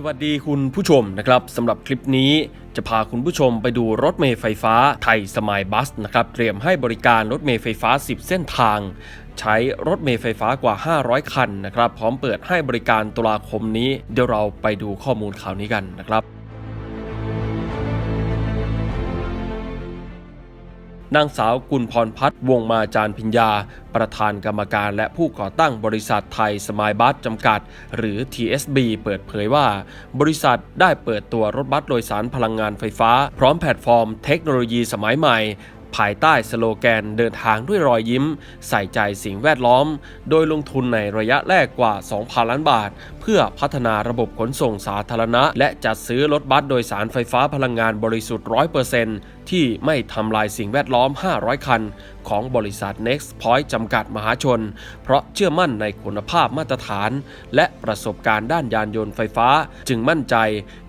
สวัสดีคุณผู้ชมนะครับสำหรับคลิปนี้จะพาคุณผู้ชมไปดูรถเมล์ไฟฟ้าไทยสมายบัสนะครับเตรียมให้บริการรถเมล์ไฟฟ้า 10 เส้นทาง ใช้รถเมล์ไฟฟ้ากว่า 500 คันนะครับ พร้อมเปิดให้บริการตุลาคมนี้ เดี๋ยวเราไปดูข้อมูลข่าวนี้กันนะครับ นางสาวกุลพรพัฒน์วงมาจารพิญญา ประธานกรรมการและผู้ก่อตั้งบริษัทไทยสมายบัสจำกัด หรือ TSB เปิดเผยว่า บริษัทได้เปิดตัวรถบัสโดยสารพลังงานไฟฟ้า พร้อมแพลตฟอร์มเทคโนโลยีสมัยใหม่ ภายใต้สโลแกนเดินทางด้วยรอยยิ้ม ใส่ใจสิ่งแวดล้อม โดยลงทุนในระยะแรกกว่า 2,000 ล้านบาท เพื่อพัฒนาระบบขนส่งสาธารณะ และจัดซื้อรถบัสโดยสารไฟฟ้าพลังงานบริสุทธิ์ 100%ที่ไม่ทำลายสิ่งแวดล้อม 500 คันของบริษัท Next Point จำกัดมหาชน เพราะเชื่อมั่นในคุณภาพมาตรฐาน และประสบการณ์ด้านยานยนต์ไฟฟ้า จึงมั่นใจ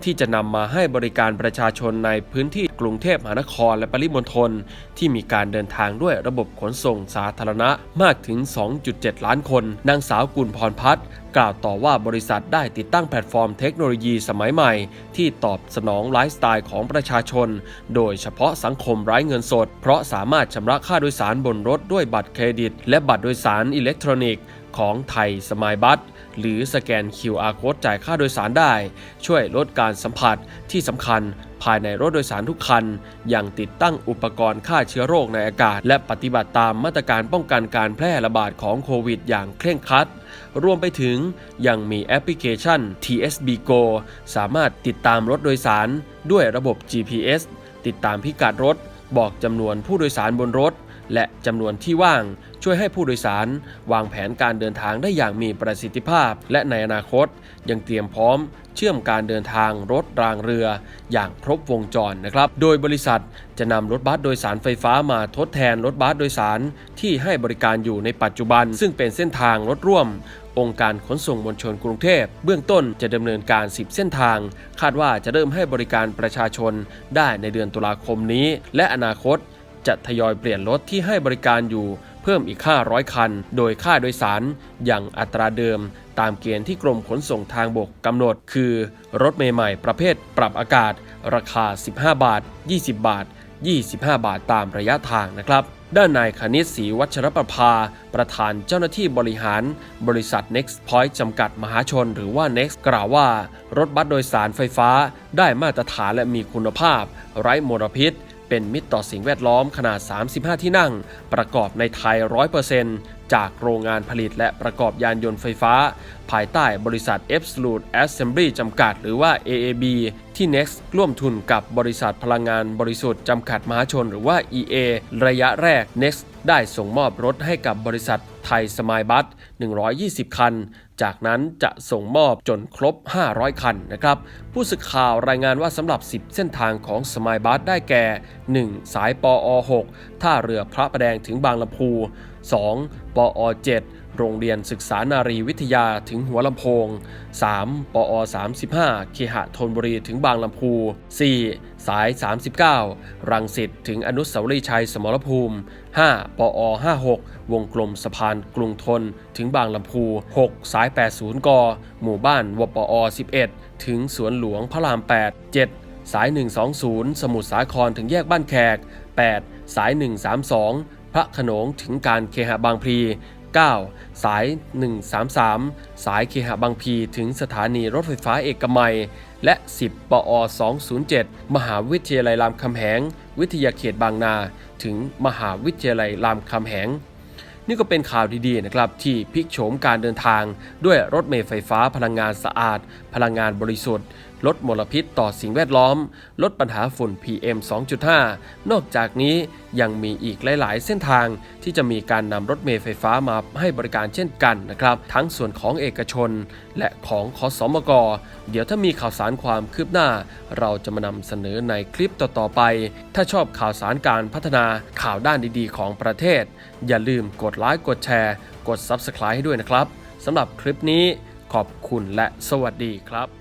ที่จะนำมาให้บริการประชาชนในพื้นที่กรุงเทพมหานครและปริมณฑลที่มีการเดินทางด้วยระบบขนส่งสาธารณะมากถึง 2.7 ล้านคน นางสาวกุลพรพัฒน์กล่าวต่อว่าบริษัทได้ติดตั้งแพลตฟอร์มเทคโนโลยีสมัยใหม่ ที่ตอบสนองไลฟ์สไตล์ของประชาชน โดยเฉพาะสังคมไร้เงินสด เพราะสามารถชำระค่าโดยสารบนรถด้วยบัตรเครดิต และบัตรโดยสารอิเล็กทรอนิกส์ของไทยสมายบัสหรือสแกน QR Code จ่ายค่าโดยสารได้ ช่วยลดการสัมผัสที่สำคัญ ภายในรถโดยสารทุกคัน ยังติดตั้งอุปกรณ์ฆ่าเชื้อโรคในอากาศ และปฏิบัติตามมาตรการป้องกันการแพร่ระบาดของโควิดอย่างเคร่งครัด รวมไปถึงยังมีแอปพลิเคชัน TSB Go สามารถติดตามรถโดยสารด้วยระบบ GPS ติดตามพิกัดรถ บอกจำนวนผู้โดยสารบนรถ และจำนวนที่ว่างช่วยให้ผู้โดยสาร วางแผนการเดินทางได้อย่างมีประสิทธิภาพ และในอนาคตยังเตรียมพร้อม เชื่อมการเดินทางรถรางเรือ อย่างครบวงจรนะครับ โดยบริษัทจะนำรถบัสโดยสารไฟฟ้ามาทดแทนรถบัสโดยสารที่ให้บริการอยู่ในปัจจุบัน ซึ่งเป็นเส้นทางรถร่วมองค์การขนส่งมวลชนกรุงเทพ เบื้องต้นจะดำเนินการ 10 เส้นทาง คาดว่าจะเริ่มให้บริการประชาชนได้ในเดือนตุลาคมนี้ และอนาคต จะทยอยเปลี่ยนรถที่ให้บริการอยู่เพิ่มอีก 500 คัน โดยค่าโดยสารอย่างอัตราเดิม ตามเกณฑ์ที่กรมขนส่งทางบกกำหนด คือ รถใหม่ๆ ประเภทปรับอากาศ ราคา 15 บาท 20 บาท 25 บาทตามระยะทางนะครับ ด้านนายคณิตศรีวัชรประภา ประธานเจ้าหน้าที่บริหาร บริษัท Next Point จำกัดมหาชน หรือว่า Next กล่าวว่า รถบัสโดยสารไฟฟ้า ได้มาตรฐานและมีคุณภาพ ไร้มลพิษ เป็นมิตรต่อสิ่งแวดล้อมขนาด 35 ที่นั่ง ประกอบในไทย 100%จากโรงงานผลิตและประกอบยานยนต์ไฟฟ้า ภายใต้บริษัท Absolute Assembly จำกัด หรือว่า AAB ที่ Next ร่วมทุนกับบริษัทพลังงานบริสุทธิ์จำกัดมหาชนหรือว่า EA ระยะแรก Next ได้ส่งมอบรถให้กับบริษัทไทยสมายบัส120 คัน จากนั้นจะส่งมอบจนครบ 500 คันนะครับ ผู้สื่อข่าวรายงานว่าสำหรับ 10 เส้นทางของสมายบัสได้แก่ 1. สายปอ 6 ท่าเรือพระประแดงถึงบางลำพู 2. ปอ 7 โรงเรียนศึกษานารีวิทยาถึงหัวลำโพง 3. ปอ 35 เคหะธนบุรีถึงบางลำพู 4. สาย 39 รังสิตถึงอนุสาวรีย์ชัยสมรภูมิ 5. ปอ 56 วงกลมสะพานกรุงทนถึงบางลำพู 6. สาย 80 ก หมู่บ้านวปอ 11 ถึงสวนหลวงพระราม 8 7สาย 120 สมุทรสาครถึงแยกบ้านแขก 8. สาย 132 พระขนงถึงการเคหะบางพลี 9. สาย 133 สายเคหะบางพลีถึงสถานีรถไฟฟ้าเอกมัย และ 10 ปอ 207 มหาวิทยาลัยรามคำแหง วิทยาเขตบางนา ถึงมหาวิทยาลัยรามคำแหง นี่ก็เป็นข่าวดีๆนะครับที่พลิกโฉมการเดินทาง ด้วยรถเมล์ไฟฟ้าพลังงานสะอาด พลังงานบริสุทธิ์ ลดมลพิษต่อสิ่งแวดล้อม ลดปัญหาฝุ่น PM 2.5 นอกจากนี้ยังมีอีกหลาย ๆ เส้นทางที่จะมีการนำรถเมล์ไฟฟ้ามาให้บริการเช่นกันนะครับ ทั้งส่วนของเอกชน และของขอสมก เดี๋ยวถ้ามีข่าวสารความคืบหน้า เราจะมานำเสนอในคลิปต่อ ๆ ไป ถ้าชอบข่าวสารการพัฒนาข่าวด้านดี ๆ ของประเทศ อย่าลืมกดไลค์ กดแชร์ กด Subscribe ให้ด้วยนะครับสำหรับคลิปนี้ขอบคุณและสวัสดีครับ